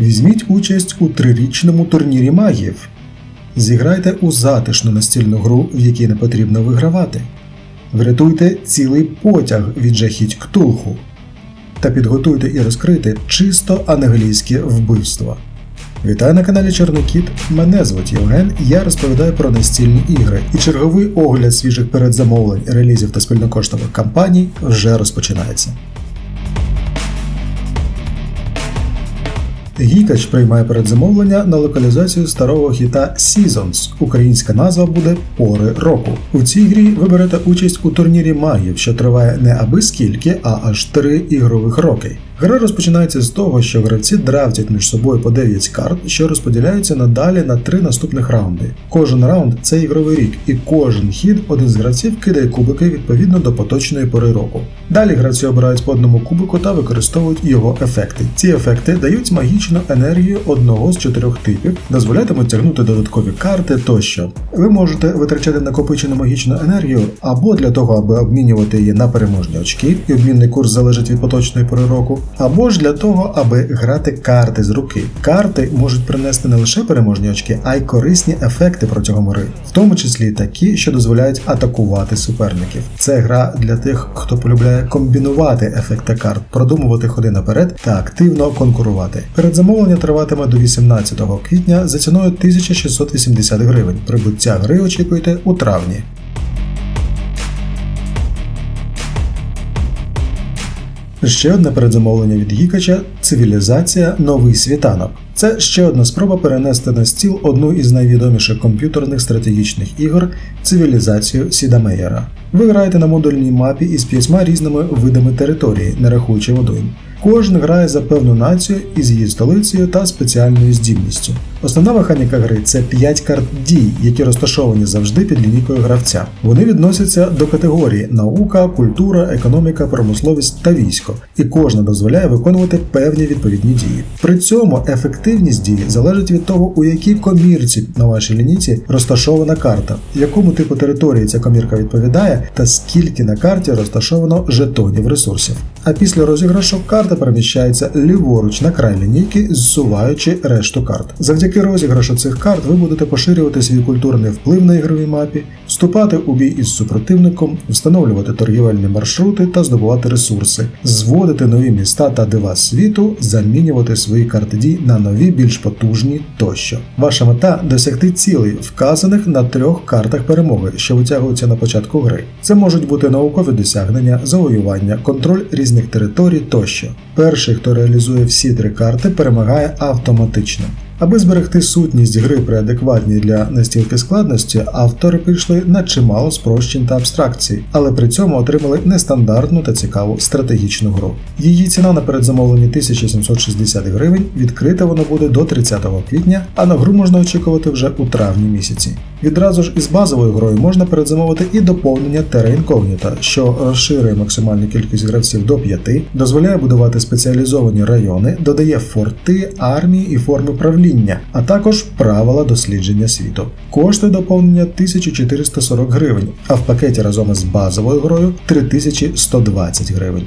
Візьміть участь у трирічному турнірі магів. Зіграйте у затишну настільну гру, в якій не потрібно вигравати. Врятуйте цілий потяг від жахіть ктулху. Та підготуйте і розкрийте чисто англійське вбивство. Вітаю на каналі Чорний Кіт. Мене звуть Євген. Я розповідаю про настільні ігри. І черговий огляд свіжих передзамовлень, релізів та спільнокоштових кампаній вже розпочинається. Гікач приймає передзамовлення на локалізацію старого хіта Seasons. Українська назва буде Пори року. У цій грі ви берете участь у турнірі магів, що триває не аби скільки, а аж три ігрових роки. Гра розпочинається з того, що гравці драфтять між собою по 9 карт, що розподіляються надалі на три наступних раунди. Кожен раунд це ігровий рік, і кожен хід один з гравців кидає кубики відповідно до поточної пори року. Далі гравці обирають по одному кубику та використовують його ефекти. Ці ефекти дають магічну енергію одного з чотирьох типів, дозволятимуть тягнути додаткові карти тощо. Ви можете витрачати накопичену магічну енергію або для того, аби обмінювати її на переможні очки, і обмінний курс залежить від поточної пори року, або ж для того, аби грати карти з руки. Карти можуть принести не лише переможні очки, а й корисні ефекти протягом гри, в тому числі такі, що дозволяють атакувати суперників. Це гра для тих, хто полюбляє комбінувати ефекти карт, продумувати ходи наперед та активно конкурувати. Передзамовлення триватиме до 18 квітня за ціною 1680 гривень. Прибуття гри очікуйте у травні. Ще одне передзамовлення від Гікача цивілізація Новий світанок. Це ще одна спроба перенести на стіл одну із найвідоміших комп'ютерних стратегічних ігор цивілізацію Сідамеєра. Ви граєте на модульній мапі із п'ятьма різними видами території, не рахуючи водойм. Кожен грає за певну націю із її столицею та спеціальною здібністю. Основна механіка гри це 5 карт дій, які розташовані завжди під лінійкою гравця. Вони відносяться до категорії наука, культура, економіка, промисловість та військо, і кожна дозволяє виконувати певні відповідні дії. При цьому ефективність дії залежить від того, у якій комірці на вашій лінійці розташована карта, якому типу території ця комірка відповідає, та скільки на карті розташовано жетонів ресурсів. А після розіграшу карта переміщається ліворуч на край лінійки, зсуваючи решту карт. Завдяки розіграшу цих карт ви будете поширювати свій культурний вплив на ігровій мапі, вступати у бій із супротивником, встановлювати торгівельні маршрути та здобувати ресурси, зводити нові міста та дива світу, замінювати свої карти дій на нові, більш потужні тощо. Ваша мета досягти цілей, вказаних на трьох картах перемоги, що витягуються на початку гри. Це можуть бути наукові досягнення, завоювання, контроль різних територій тощо. Перший, хто реалізує всі три карти, перемагає автоматично. Аби зберегти сутність гри при адекватній для настілки складності, автори пішли на чимало спрощень та абстракцій, але при цьому отримали нестандартну та цікаву стратегічну гру. Її ціна на передзамовленні 1760 гривень, відкрита воно буде до 30 квітня, а на гру можна очікувати вже у травні місяці. Відразу ж із базовою грою можна передзамовити і доповнення Terra Incognita, що розширює максимальну кількість гравців до 5, дозволяє будувати спеціалізовані райони, додає форти, армії і форми правління, а також правила дослідження світу. Коштує доповнення 1440 гривень, а в пакеті разом із базовою грою 3120 гривень.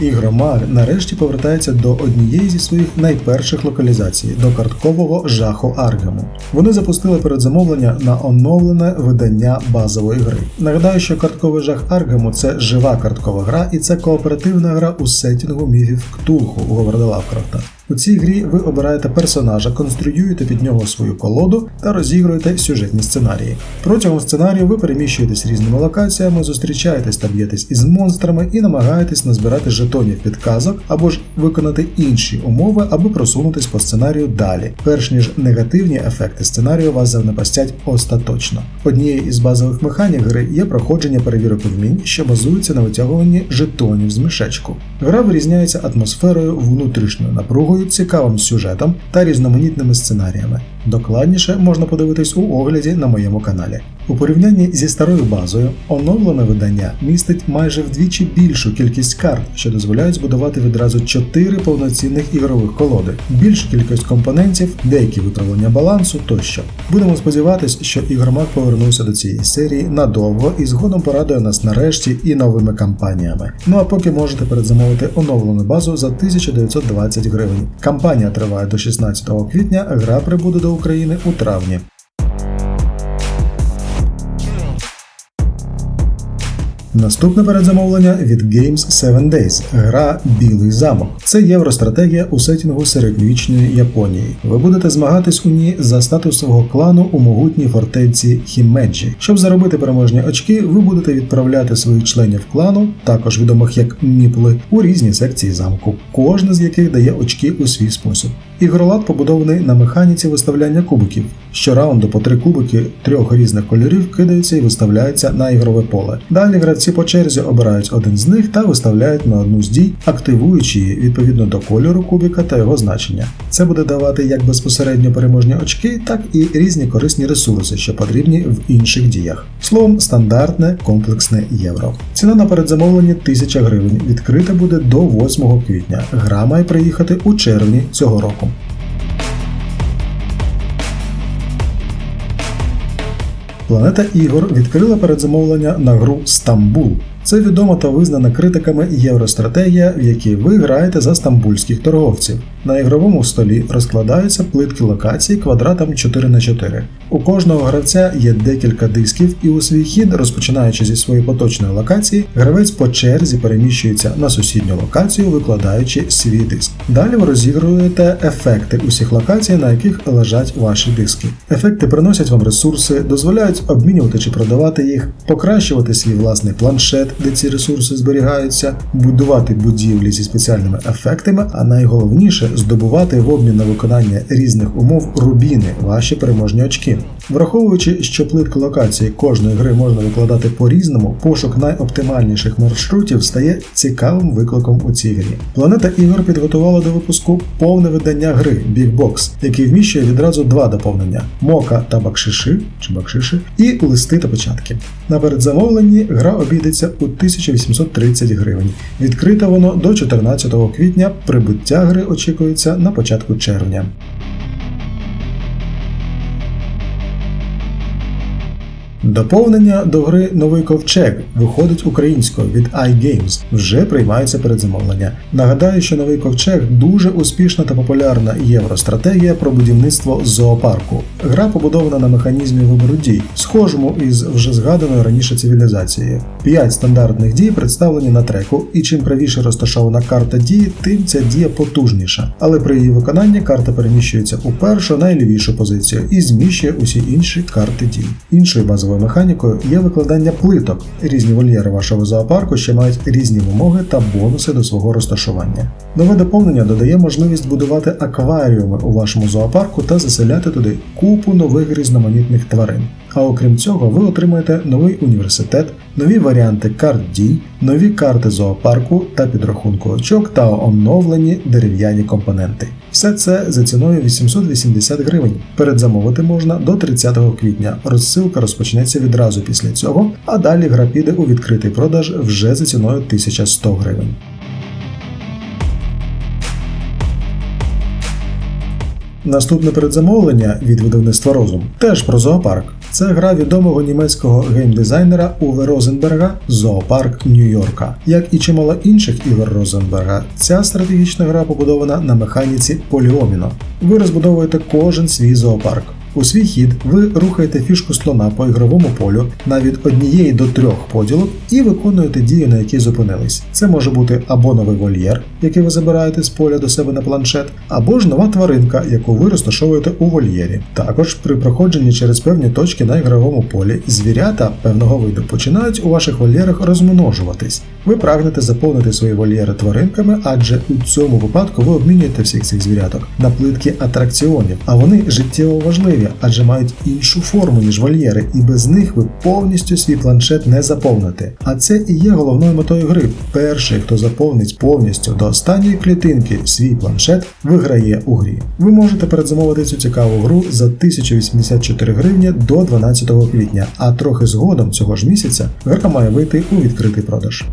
Ігромаг нарешті повертається до однієї зі своїх найперших локалізацій до карткового жаху Аргему. Вони запустили передзамовлення на оновлене видання базової гри. Нагадаю, що картковий жах Аргему це жива карткова гра, і це кооперативна гра у сетінгу міфів Ктулху у Говарда Лавкрафта. У цій грі ви обираєте персонажа, конструюєте під нього свою колоду та розігруєте сюжетні сценарії. Протягом сценарію ви переміщуєтесь різними локаціями, зустрічаєтесь та б'єтесь із монстрами і намагаєтесь назбирати жетонів підказок або ж виконати інші умови, аби просунутись по сценарію далі, перш ніж негативні ефекти сценарію вас занепастять остаточно. Однією із базових механік гри є проходження перевірок вмінь, що базуються на витягуванні жетонів з мішечку. Гра вирізняється атмосферою внутрішньою напругою цікавим сюжетом та різноманітними сценаріями. Докладніше можна подивитись у огляді на моєму каналі. У порівнянні зі старою базою, оновлене видання містить майже вдвічі більшу кількість карт, що дозволяють збудувати відразу 4 повноцінних ігрових колоди, більшу кількість компонентів, деякі виправлення балансу тощо. Будемо сподіватись, що ігромаг повернувся до цієї серії надовго і згодом порадує нас нарешті і новими кампаніями. Ну а поки можете передзамовити оновлену базу за 1920 гривень. Кампанія триває до 16 квітня, гра прибуде до України у травні. Наступне передзамовлення від Games 7 Days гра Білий замок. Це євростратегія у сетінгу середньовічної Японії. Ви будете змагатись у ній за статус свого клану у могутній фортеці Хімеджі. Щоб заробити переможні очки, ви будете відправляти своїх членів клану, також відомих як міпли, у різні секції замку, кожна з яких дає очки у свій спосіб. Ігролад побудований на механіці виставляння кубиків. Щораунду по три кубики трьох різних кольорів кидаються і виставляються на ігрове поле. Далі гравці по черзі обирають один з них та виставляють на одну з дій, активуючи її відповідно до кольору кубика та його значення. Це буде давати як безпосередньо переможні очки, так і різні корисні ресурси, що потрібні в інших діях. Словом, стандартне комплексне євро. Ціна на передзамовлення 1000 гривень. Відкрита буде до 8 квітня. Гра має приїхати у червні цього року. Планета Ігор відкрила передзамовлення на гру Стамбул. Це відома та визнана критиками євростратегія, в якій ви граєте за стамбульських торговців. На ігровому столі розкладаються плитки локацій квадратом 4 на 4 У кожного гравця є декілька дисків, і у свій хід, розпочинаючи зі своєї поточної локації, гравець по черзі переміщується на сусідню локацію, викладаючи свій диск. Далі ви розігруєте ефекти усіх локацій, на яких лежать ваші диски. Ефекти приносять вам ресурси, дозволяють обмінювати чи продавати їх, покращувати свій власний планшет, де ці ресурси зберігаються, будувати будівлі зі спеціальними ефектами, а найголовніше здобувати в обмін на виконання різних умов рубіни, ваші переможні очки. Враховуючи, що плитки локації кожної гри можна викладати по-різному, пошук найоптимальніших маршрутів стає цікавим викликом у цій грі. Планета ігор підготувала до випуску повне видання гри Big Box, який вміщує відразу два доповнення: мока та бакшиши чи бакшиши, і листи та печатки. На передзамовленні гра обійдеться у 1830 гривень. Відкрите воно до 14 квітня. Прибуття гри очікується на початку червня. Доповнення до гри Новий ковчег виходить українською від iGames. Вже приймається передзамовлення. Нагадаю, що новий ковчег дуже успішна та популярна євростратегія про будівництво зоопарку. Гра побудована на механізмі вибору дій, схожому із вже згаданою раніше цивілізацією. П'ять стандартних дій представлені на треку, і чим правіше розташована карта дії, тим ця дія потужніша. Але при її виконанні карта переміщується у першу найлівішу позицію і зміщує усі інші карти дій. Іншою базовою механікою є викладання плиток. Різні вольєри вашого зоопарку ще мають різні вимоги та бонуси до свого розташування. Нове доповнення додає можливість будувати акваріуми у вашому зоопарку та заселяти туди купу нових різноманітних тварин. А окрім цього, ви отримаєте новий університет, нові варіанти карт дій, нові карти зоопарку та підрахунку очок та оновлені дерев'яні компоненти. Все це за ціною 880 гривень. Передзамовити можна до 30 квітня. Розсилка розпочнеться відразу після цього, а далі гра піде у відкритий продаж вже за ціною 1100 гривень. Наступне передзамовлення від видавництва Розум теж про зоопарк. Це гра відомого німецького геймдизайнера Уве Розенберга Зоопарк Нью-Йорка. Як і чимало інших ігор Розенберга, ця стратегічна гра побудована на механіці поліоміно. Ви розбудовуєте кожен свій зоопарк. У свій хід ви рухаєте фішку слона по ігровому полю на від однієї до трьох поділок і виконуєте дії, на які зупинились. Це може бути або новий вольєр, який ви забираєте з поля до себе на планшет, або ж нова тваринка, яку ви розташовуєте у вольєрі. Також при проходженні через певні точки на ігровому полі звірята певного виду починають у ваших вольєрах розмножуватись. Ви прагнете заповнити свої вольєри тваринками, адже у цьому випадку ви обмінюєте всіх цих звіряток на плитки атракціонів, а вони життєво важливі, адже мають іншу форму, ніж вольєри, і без них ви повністю свій планшет не заповните. А це і є головною метою гри. Перший, хто заповнить повністю до останньої клітинки свій планшет, виграє у грі. Ви можете передзамовити цю цікаву гру за 1084 гривні до 12 квітня, а трохи згодом цього ж місяця гра має вийти у відкритий продаж.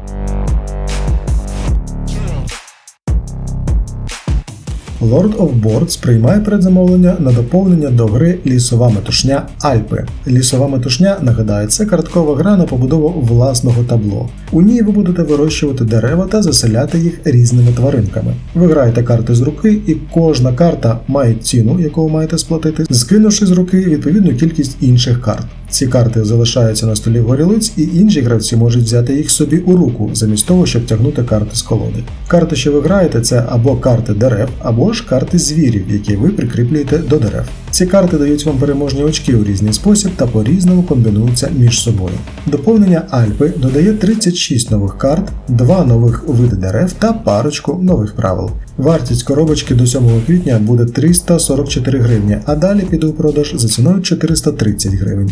Lord of Boards приймає передзамовлення на доповнення до гри Лісова метушня Альпи. Лісова метушня, нагадаю, це карткова гра на побудову власного табло. У ній ви будете вирощувати дерева та заселяти їх різними тваринками. Ви граєте карти з руки, і кожна карта має ціну, яку ви маєте сплатити, скинувши з руки відповідну кількість інших карт. Ці карти залишаються на столі горілиць, і інші гравці можуть взяти їх собі у руку, замість того, щоб тягнути карти з колоди. Карти, що ви граєте, це або карти дерев, або ж карти звірів, які ви прикріплюєте до дерев. Ці карти дають вам переможні очки у різний спосіб та по-різному комбінуються між собою. Доповнення Альпи додає 36 нових карт, 2 нових види дерев та парочку нових правил. Вартість коробочки до 7 квітня буде 344 гривні, а далі піде у продаж за ціною 430 гривень.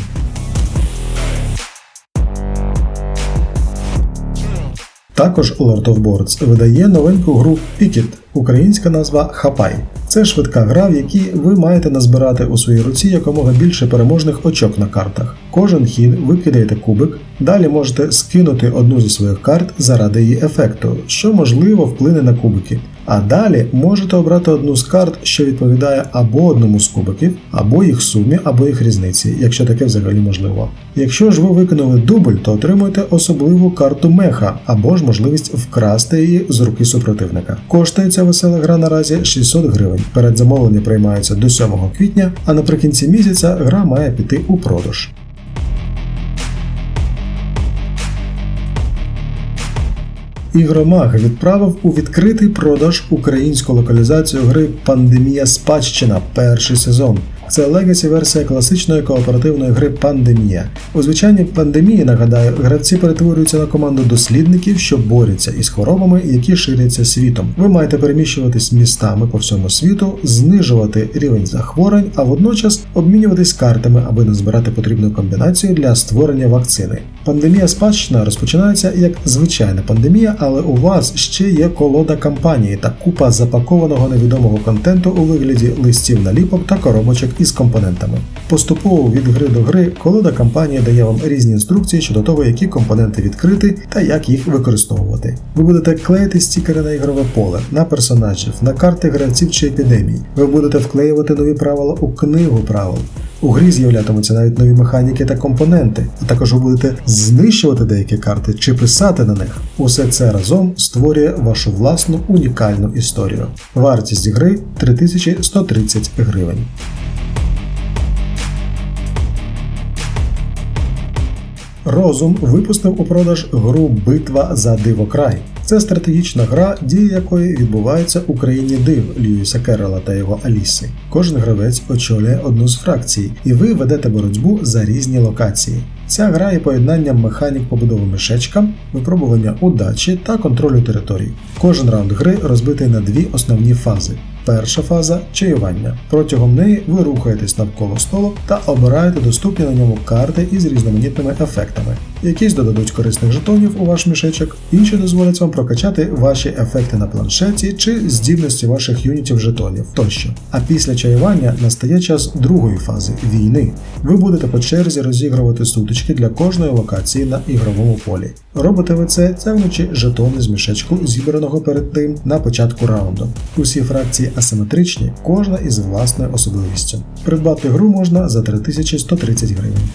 Також Lord of Boards видає новеньку гру Picket, українська назва Хапай. Це швидка гра, в якій ви маєте назбирати у своїй руці якомога більше переможних очок на картах. Кожен хід ви кидаєте кубик, далі можете скинути одну зі своїх карт заради її ефекту, що можливо вплине на кубики. А далі можете обрати одну з карт, що відповідає або одному з кубиків, або їх сумі, або їх різниці, якщо таке взагалі можливо. Якщо ж ви виконали дубль, то отримуєте особливу карту меха, або ж можливість вкрасти її з руки супротивника. Коштує ця весела гра наразі 600 гривень. Передзамовлення приймаються до 7 квітня, а наприкінці місяця гра має піти у продаж. Ігромаг відправив у відкритий продаж українську локалізацію гри Пандемія Спадщина перший сезон. Це легасі-версія класичної кооперативної гри Пандемія. У звичайній пандемії, нагадаю, гравці перетворюються на команду дослідників, що борються із хворобами, які ширяться світом. Ви маєте переміщуватись містами по всьому світу, знижувати рівень захворювань, а водночас обмінюватись картами, аби назбирати потрібну комбінацію для створення вакцини. Пандемія спадщина розпочинається як звичайна пандемія, але у вас ще є колода кампанії та купа запакованого невідомого контенту у вигляді листів наліпок та коробочок із компонентами. Поступово від гри до гри колода кампанії дає вам різні інструкції щодо того, які компоненти відкрити та як їх використовувати. Ви будете клеїти стікери на ігрове поле, на персонажів, на карти гравців чи епідемій. Ви будете вклеювати нові правила у книгу правил. У грі з'являтимуться навіть нові механіки та компоненти, а також ви будете знищувати деякі карти чи писати на них. Усе це разом створює вашу власну унікальну історію. Вартість гри 3130 гривень. Розум випустив у продаж гру Битва за Дивокрай. Це стратегічна гра, дії якої відбуваються у країні див Льюіса Керрела та його Аліси. Кожен гравець очолює одну з фракцій, і ви ведете боротьбу за різні локації. Ця гра є поєднанням механік побудови мішечка, випробування удачі та контролю територій. Кожен раунд гри розбитий на дві основні фази. Перша фаза чаювання. Протягом неї ви рухаєтесь навколо столу та обираєте доступні на ньому карти із різноманітними ефектами. Якісь додадуть корисних жетонів у ваш мішечок, інші дозволять вам прокачати ваші ефекти на планшеті чи здібності ваших юнітів жетонів тощо. А після чаювання настає час другої фази війни. Ви будете по черзі розігрувати сутички для кожної локації на ігровому полі. Робите ви це, тягнучи жетони з мішечку, зібраного перед тим на початку раунду. Усі фракції асиметричні, кожна із власною особливістю. Придбати гру можна за 3130 гривень.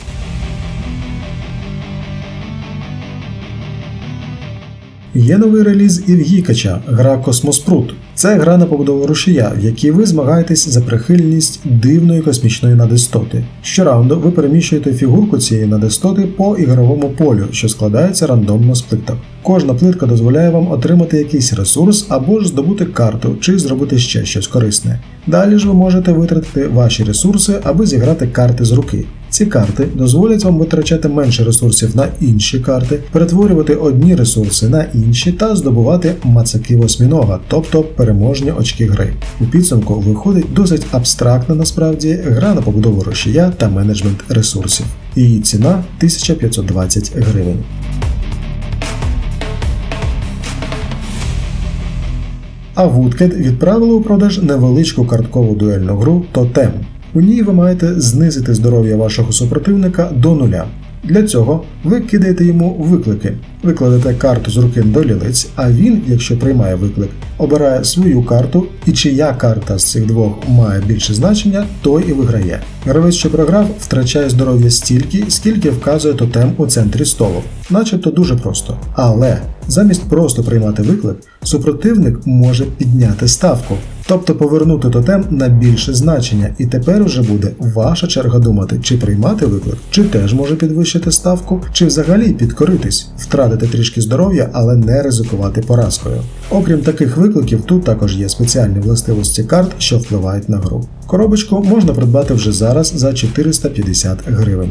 Є новий реліз Івгікача, гра Космоспрут. Це гра на побудову рушія, в якій ви змагаєтесь за прихильність дивної космічної надистоти. Щораунду ви переміщуєте фігурку цієї надистоти по ігровому полю, що складається рандомно з плиток. Кожна плитка дозволяє вам отримати якийсь ресурс або ж здобути карту чи зробити ще щось корисне. Далі ж ви можете витратити ваші ресурси, аби зіграти карти з руки. Ці карти дозволять вам витрачати менше ресурсів на інші карти, перетворювати одні ресурси на інші та здобувати мацаки восьмінога, тобто переможні очки гри. У підсумку виходить досить абстрактна насправді гра на побудову рушія та менеджмент ресурсів. Її ціна 1520 гривень. А Woodcat відправили у продаж невеличку карткову дуельну гру Тотем. У ній ви маєте знизити здоров'я вашого супротивника до нуля. Для цього ви кидаєте йому виклики. Ви кладете карту з руки до лілиць, а він, якщо приймає виклик, обирає свою карту, і чия карта з цих двох має більше значення, той і виграє. Гравець, що програв, втрачає здоров'я стільки, скільки вказує тотем у центрі столу. Начебто дуже просто. Але замість просто приймати виклик, супротивник може підняти ставку, тобто повернути тотем на більше значення, і тепер вже буде ваша черга думати, чи приймати виклик, чи теж може підвищити ставку, чи взагалі підкоритись, втратити трішки здоров'я, але не ризикувати поразкою. Окрім таких викликів, тут також є спеціальні властивості карт, що впливають на гру. Коробочку можна придбати вже зараз за 450 гривень.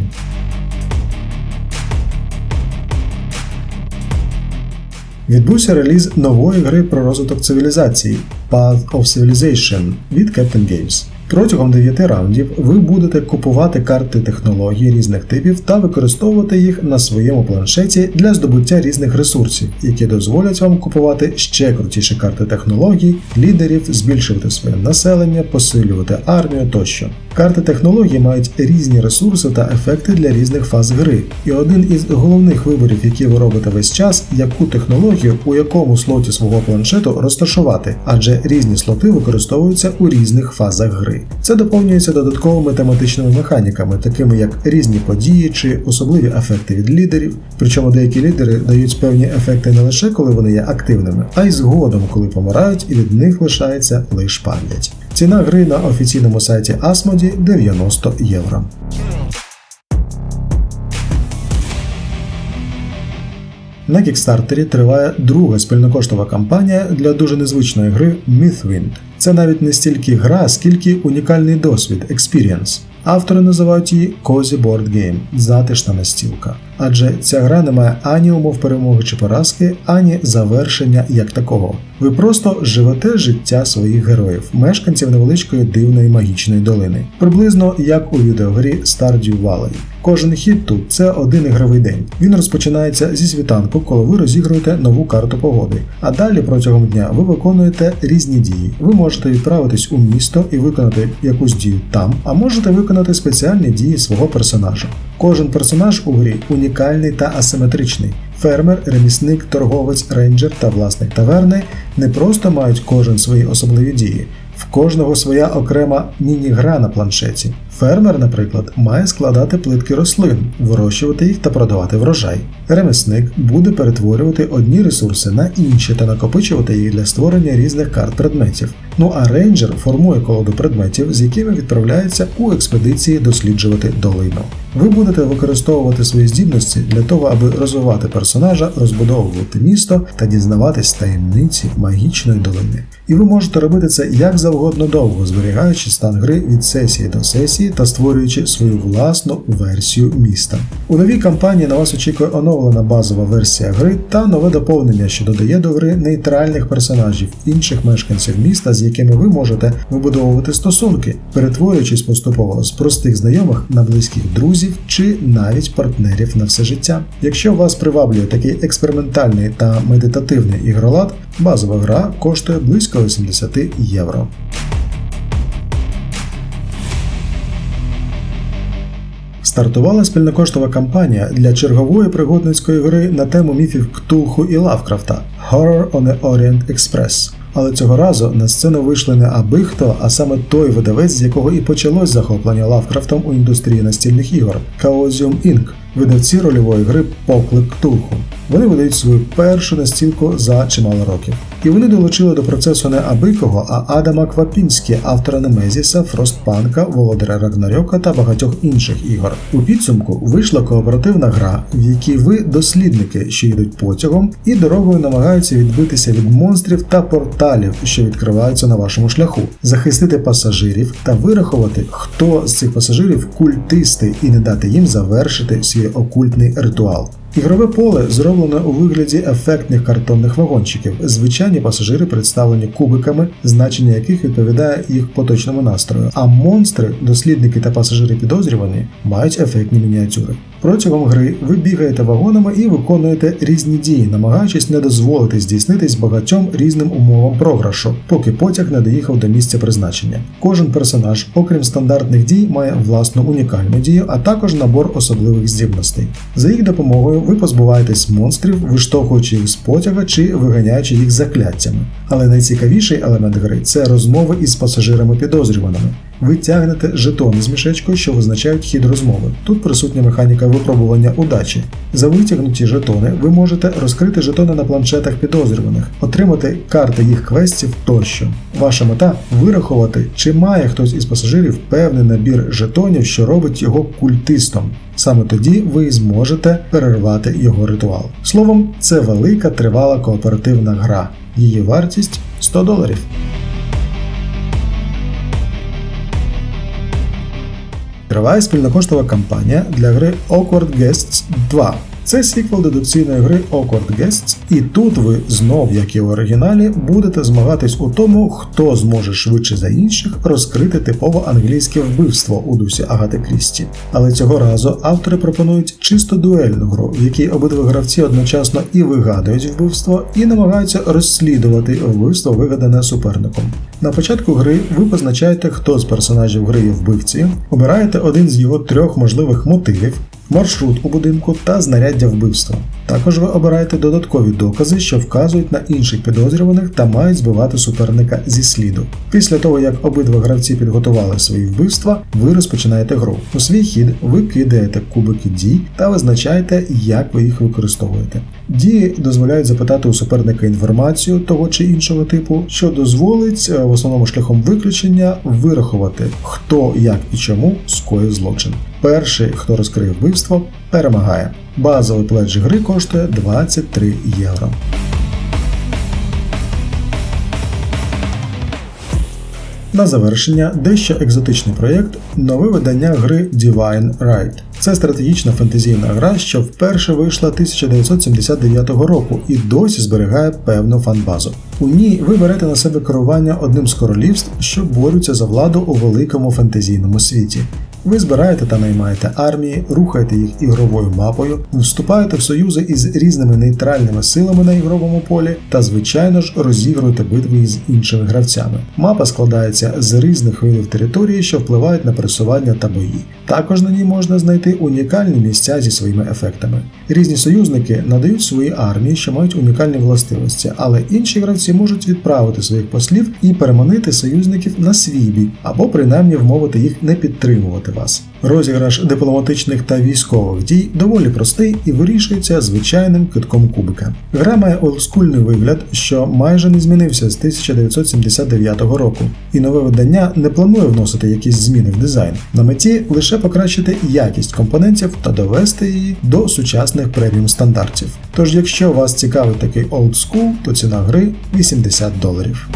Відбувся реліз нової гри про розвиток цивілізації Path of Civilization від Captain Games. Протягом 9 раундів ви будете купувати карти технологій різних типів та використовувати їх на своєму планшеті для здобуття різних ресурсів, які дозволять вам купувати ще крутіші карти технологій, лідерів, збільшувати своє населення, посилювати армію тощо. Карти технологій мають різні ресурси та ефекти для різних фаз гри. І один із головних виборів, які ви робите весь час, яку технологію у якому слоті свого планшету розташувати, адже різні слоти використовуються у різних фазах гри. Це доповнюється додатковими тематичними механіками, такими як різні події чи особливі ефекти від лідерів. Причому деякі лідери дають певні ефекти не лише коли вони є активними, а й згодом, коли помирають, і від них лишається лише пам'ять. Ціна гри на офіційному сайті Asmodi 90 євро. На Кікстартері триває друга спільнокоштова кампанія для дуже незвичної гри Mythwind. Це навіть не стільки гра, скільки унікальний досвід Experience. Автори називають її Cozy Board Game затишна настілка. Адже ця гра не має ані умов перемоги чи поразки, ані завершення як такого. Ви просто живете життя своїх героїв, мешканців невеличкої дивної магічної долини, приблизно як у відеогрі Stardew Valley. Кожен хід тут це один ігровий день. Він розпочинається зі світанку, коли ви розігруєте нову карту погоди. А далі протягом дня ви виконуєте різні дії. Ви можете відправитись у місто і виконати якусь дію там, а можете виконати спеціальні дії свого персонажа. Кожен персонаж у грі унікальний та асиметричний. Фермер, ремісник, торговець, рейнджер та власник таверни не просто мають кожен свої особливі дії. В кожного своя окрема міні-гра на планшеті. Фермер, наприклад, має складати плитки рослин, вирощувати їх та продавати врожай. Ремесник буде перетворювати одні ресурси на інші та накопичувати їх для створення різних карт предметів. Ну а рейнджер формує колоду предметів, з якими відправляється у експедиції досліджувати долину. Ви будете використовувати свої здібності для того, аби розвивати персонажа, розбудовувати місто та дізнаватись таємниці магічної долини. І ви можете робити це як завгодно довго, зберігаючи стан гри від сесії до сесії та створюючи свою власну версію міста. У новій кампанії на вас очікує оновлена базова версія гри та нове доповнення, що додає до гри нейтральних персонажів, інших мешканців міста, з якими ви можете вибудовувати стосунки, перетворюючись поступово з простих знайомих на близьких друзів чи навіть партнерів на все життя. Якщо вас приваблює такий експериментальний та медитативний ігролад, базова гра коштує близько 80 євро. Стартувала спільнокоштова кампанія для чергової пригодницької гри на тему міфів Ктулху і Лавкрафта Horror on the Orient Express. Але цього разу на сцену вийшли не аби хто, а саме той видавець, з якого і почалось захоплення Лавкрафтом у індустрії настільних ігор Chaosium Inc., видавці рольової гри Поклик Ктулху. Вони видають свою першу настілку за чимало років. І вони долучили до процесу не Абикого, а Адама Квапінські, автора Немезіса, Фростпанка, Володаря Рагнарьока та багатьох інших ігор. У підсумку вийшла кооперативна гра, в якій ви дослідники, що йдуть потягом, і дорогою намагаються відбитися від монстрів та порталів, що відкриваються на вашому шляху, захистити пасажирів та вирахувати, хто з цих пасажирів культисти, і не дати їм завершити свій окультний ритуал. Ігрове поле зроблено у вигляді ефектних картонних вагончиків. Звичайні пасажири представлені кубиками, значення яких відповідає їх поточному настрою. А монстри, дослідники та пасажири підозрювані мають ефектні мініатюри. Протягом гри ви бігаєте вагонами і виконуєте різні дії, намагаючись не дозволити здійснитись багатьом різним умовам програшу, поки потяг не доїхав до місця призначення. Кожен персонаж, окрім стандартних дій, має власну унікальну дію, а також набор особливих здібностей. За їх допомогою ви позбуваєтесь монстрів, виштовхуючи їх з потяга чи виганяючи їх закляттями. Але найцікавіший елемент гри це розмови із пасажирами підозрюваними. Ви тягнете жетони з мішечкою, що визначають хід розмови. Тут присутня механіка випробування удачі. За витягнуті жетони ви можете розкрити жетони на планшетах підозрюваних, отримати карти їх квестів тощо. Ваша мета вирахувати, чи має хтось із пасажирів певний набір жетонів, що робить його культистом. Саме тоді ви зможете перервати його ритуал. Словом, це велика тривала кооперативна гра. Її вартість 100 доларів. Триває спільнокоштова кампанія для гри Awkward Guests 2. Це сіквел дедукційної гри Awkward Guests, і тут ви знов, як і в оригіналі, будете змагатись у тому, хто зможе швидше за інших розкрити типово англійське вбивство у дусі Агати Крісті. Але цього разу автори пропонують чисто дуельну гру, в якій обидва гравці одночасно і вигадують вбивство, і намагаються розслідувати вбивство, вигадане суперником. На початку гри ви позначаєте, хто з персонажів гри є вбивці, обираєте один з його трьох можливих мотивів маршрут у будинку та знаряддя вбивства. Також ви обираєте додаткові докази, що вказують на інших підозрюваних та мають збивати суперника зі сліду. Після того, як обидва гравці підготували свої вбивства, ви розпочинаєте гру. У свій хід ви кидаєте кубики дій та визначаєте, як ви їх використовуєте. Дії дозволяють запитати у суперника інформацію того чи іншого типу, що дозволить е, в основному шляхом виключення вирахувати, хто, як і чому скоїв злочин. Перший, хто розкриє вбивство, перемагає. Базовий пледж гри коштує 23 євро. На завершення дещо екзотичний проєкт нове видання гри Divine Right. Це стратегічна фентезійна гра, що вперше вийшла 1979 року і досі зберігає певну фанбазу. У ній ви берете на себе керування одним з королівств, що борються за владу у великому фентезійному світі. Ви збираєте та наймаєте армії, рухаєте їх ігровою мапою, вступаєте в союзи із різними нейтральними силами на ігровому полі та, звичайно ж, розігруєте битви з іншими гравцями. Мапа складається з різних видів території, що впливають на пересування та бої. Також на ній можна знайти унікальні місця зі своїми ефектами. Різні союзники надають свої армії, що мають унікальні властивості, але інші гравці можуть відправити своїх послів і переманити союзників на свій бік, або принаймні вмовити їх не підтримувати вас. Розіграш дипломатичних та військових дій доволі простий і вирішується звичайним китком кубика. Гра має олдскульний вигляд, що майже не змінився з 1979 року, і нове видання не планує вносити якісь зміни в дизайн. На меті лише покращити якість компонентів та довести її до сучасних преміум стандартів. Тож, якщо вас цікавить такий олдскул, то ціна гри 80 доларів.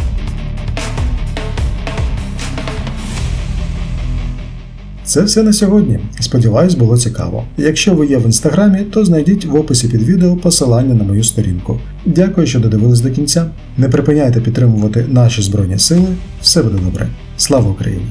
Це все на сьогодні. Сподіваюсь, було цікаво. Якщо ви є в інстаграмі, то знайдіть в описі під відео посилання на мою сторінку. Дякую, що додивились до кінця. Не припиняйте підтримувати наші Збройні Сили. Все буде добре. Слава Україні!